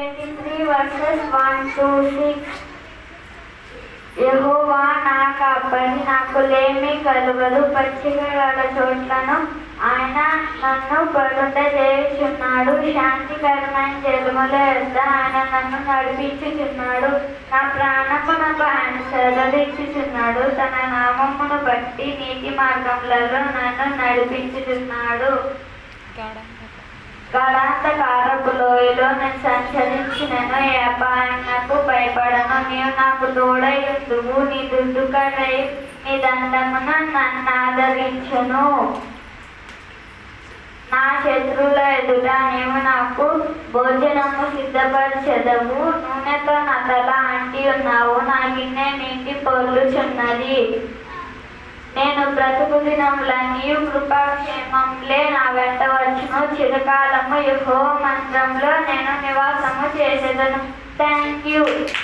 23 verses 1 to 6 యెహోవా నా కాపరి నాకు లేమి కలుగదు. పచ్చిక గల చోట్లను ఆయన నన్ను పడుండ చేయుచున్నాడు. శాంతికరమైన జలముల యొద్ద ఆయన నన్ను నడిపించుచున్నాడు. నా ప్రాణమునకు ఆయన సెలవిచ్చుచున్నాడు తన నామమును బట్టి నీతి మార్గములలో నన్ను నడిపించుచున్నాడు. గడాంతకారపు లోయలో నేను సంచరించినను ఏ అపాయమునకు భయపడను? నీవు నాకు తోడై ఉందువు నీ దుడ్డు కడై నీ దండమున నన్ను ఆదరించును. నా శత్రువుల ఎదుట నీవు నాకు భోజనము సిద్ధపరచెదవు. నూనెతో నా తల అంటి ఉన్నావు నా గిన్నె నీటి పొల్లుచున్నది నేను బ్రతుకు దినములన్నీ కృపాక్షేమంలే చిరకాలము యహో మంత్రంలో నేను నివాసము చేసేదను. Thank you